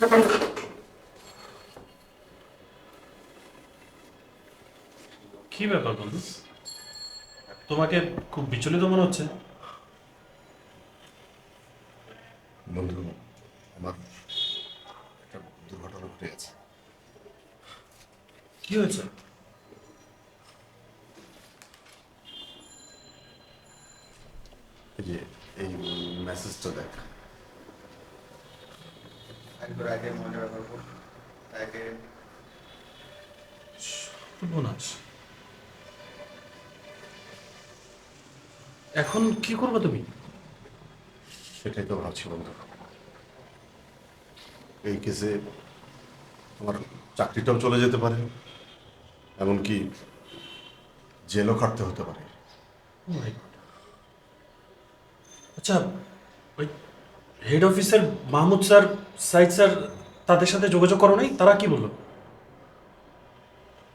কি ব্যাপার বন্ধু? তোমাকে খুব বিচলিত মনে হচ্ছে। বন্ধু আমার একটা দুর্ঘটনা ঘটে গেছে। কি হয়েছে? এই মেসেজটা দেখ। মনে সর্বনাশ। এখন কি করবে তুমি? সেটাই তো ভাবছি বন্ধু। এই কেসে আমার চাকরিটাও চলে যেতে পারে এমনকি জেলও খাটতে হতে পারে। Oh. আচ্ছা ওই head officer Mahmud sir Saeed sir তাদের সাথে যোগাযোগ করো নাই? তারা কি বলল?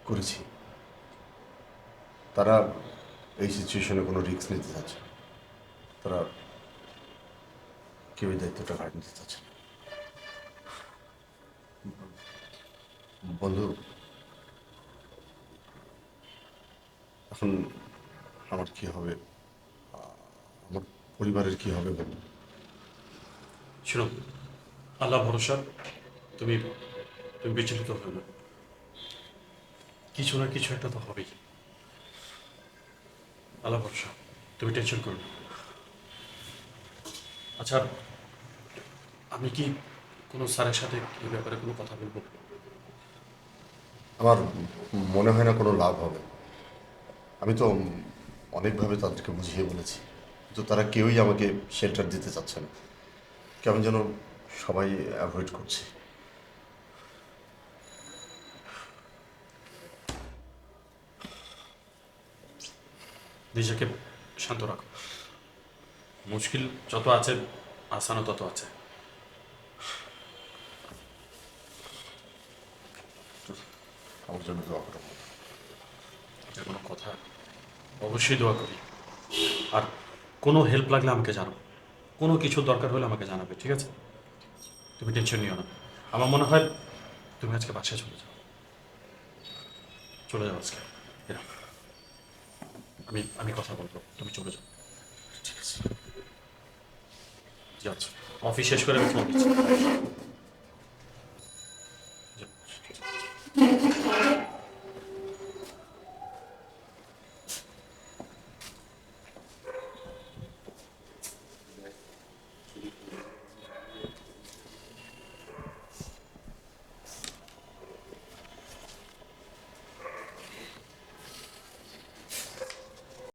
করেছি। তারা এই সিচুয়েশনে কোনো রিস্ক নিতে চাচ্ছে। তারা কেউই দায়িত্বটা ঘাট নিতে চাচ্ছে বন্ধু, এখন আমার কি হবে? আমার পরিবারের কি হবে বন্ধু? শুনো আল্লাহ ভরসা তুমি তুমি বিচলিত হবে না। কিছু না কিছু একটা তো হবেই। আল্লাহ ভরসা, তুমি টেনশন করো না। আচ্ছা আমি কি কোনো স্যারের সাথে এই ব্যাপারে কোনো কথা বলব? আমার মনে হয় না কোনো লাভ হবে। আমি তো অনেকভাবে তাদেরকে বুঝিয়ে বলেছি, কিন্তু তারা কেউই আমাকে শেল্টার দিতে চাচ্ছে না। কেমন যেন সবাই অ্যাভয়েড করছে। নিজেকে শান্ত রাখো। মুশকিল যত আছে আসানও তত আছে। আমার জন্য দোয়া করো। কোনো কথা। অবশ্যই দোয়া করি। আর কোনো হেল্প লাগলে আমাকে জানো কোনো কিছু দরকার হলে আমাকে জানাবে, ঠিক আছে? তুমি টেনশন নিও না। আমার মনে হয় তুমি আজকে বাসায় চলে যাও। চলে যাও আজকে। আমি আমি কথা বলব। তুমি চলে যাও। ঠিক আছে। অফিস শেষ করে আমি ফোন